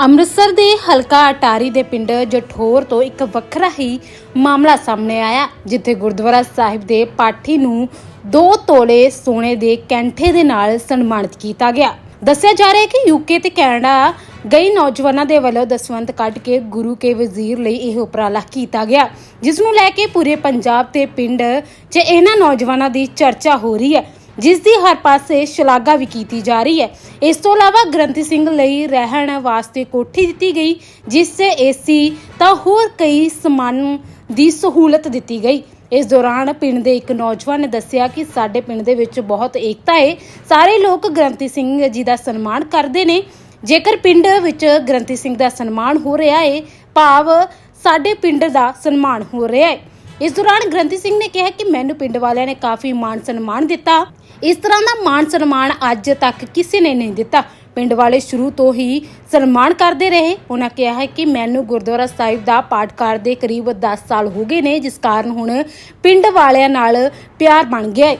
ਅੰਮ੍ਰਿਤਸਰ ਦੇ ਹਲਕਾ ਅਟਾਰੀ ਦੇ ਪਿੰਡ ਜਠੋਰ ਤੋਂ ਇੱਕ ਵੱਖਰਾ ਹੀ ਮਾਮਲਾ ਸਾਹਮਣੇ ਆਇਆ, ਜਿੱਥੇ ਗੁਰਦੁਆਰਾ ਸਾਹਿਬ ਦੇ ਪਾਠੀ ਨੂੰ 2 ਤੋਲੇ ਸੋਨੇ ਦੇ ਕੈਂਠੇ ਦੇ ਨਾਲ ਸਨਮਾਨਿਤ ਕੀਤਾ ਗਿਆ। ਦੱਸਿਆ ਜਾ ਰਿਹਾ ਹੈ ਕਿ ਯੂਕੇ ਤੇ ਕੈਨੇਡਾ ਗਈ ਨੌਜਵਾਨਾਂ ਦੇ ਵੱਲੋਂ ਦਸਵੰਤ ਕੱਢ ਕੇ ਗੁਰੂ ਕੇ ਵਜ਼ੀਰ ਲਈ ਇਹ ਉਪਰਾਲਾ ਕੀਤਾ ਗਿਆ, ਜਿਸ ਨੂੰ ਲੈ ਕੇ ਪੂਰੇ ਪੰਜਾਬ ਤੇ ਪਿੰਡ 'ਚ ਇਹਨਾਂ ਨੌਜਵਾਨਾਂ ਦੀ ਚਰਚਾ ਹੋ ਰਹੀ ਹੈ। ਜਿਸ ਦੀ ਹਰ ਪਾਸੇ ਸ਼ਲਾਘਾ ਵੀ ਕੀਤੀ ਜਾ ਰਹੀ ਹੈ। ਇਸ ਤੋਂ ਇਲਾਵਾ ਗ੍ਰੰਥੀ ਸਿੰਘ ਲਈ ਰਹਿਣ ਵਾਸਤੇ ਕੋਠੀ ਦਿੱਤੀ ਗਈ ਜਿਸ 'ਚ ਏਸੀ ਤਾਂ ਹੋਰ ਕਈ ਸਮਾਨ ਦੀ ਸਹੂਲਤ ਦਿੱਤੀ ਗਈ। ਇਸ ਦੌਰਾਨ ਪਿੰਡ ਦੇ ਇੱਕ ਨੌਜਵਾਨ ਨੇ ਦੱਸਿਆ ਕਿ ਸਾਡੇ ਪਿੰਡ ਦੇ ਵਿੱਚ ਬਹੁਤ ਏਕਤਾ ਹੈ ਸਾਰੇ ਲੋਕ ਗ੍ਰੰਥੀ ਸਿੰਘ ਜੀ ਦਾ ਸਨਮਾਨ ਕਰਦੇ ਨੇ। ਜੇਕਰ ਪਿੰਡ ਵਿੱਚ ਗ੍ਰੰਥੀ ਸਿੰਘ ਦਾ ਸਨਮਾਨ ਹੋ ਰਿਹਾ ਹੈ ਭਾਵ ਸਾਡੇ ਪਿੰਡ ਦਾ ਸਨਮਾਨ ਹੋ ਰਿਹਾ ਹੈ ਇਸ ਦੌਰਾਨ ਗ੍ਰੰਥੀ ਸਿੰਘ ਨੇ ਕਿਹਾ ਕਿ ਮੈਨੂੰ ਪਿੰਡ ਵਾਲਿਆਂ ਨੇ ਕਾਫੀ ਮਾਣ ਸਨਮਾਨ ਦਿੱਤਾ। ਇਸ ਤਰ੍ਹਾਂ ਦਾ ਮਾਣ ਸਨਮਾਨ ਅੱਜ ਤੱਕ ਕਿਸੇ ਨੇ ਨਹੀਂ ਦਿੱਤਾ। ਪਿੰਡ ਵਾਲੇ ਸ਼ੁਰੂ ਤੋਂ ਹੀ ਸਨਮਾਨ ਕਰਦੇ ਰਹੇ। ਉਹਨਾਂ ਕਿਹਾ ਹੈ ਕਿ ਮੈਨੂੰ ਗੁਰਦੁਆਰਾ ਸਾਹਿਬ ਦਾ ਪਾਠ ਕਰਦੇ ਕਰੀਬ 10 ਸਾਲ ਹੋ ਗਏ ਨੇ, ਜਿਸ ਕਾਰਨ ਹੁਣ ਪਿੰਡ ਵਾਲਿਆਂ ਨਾਲ ਪਿਆਰ ਬਣ ਗਿਆ ਹੈ।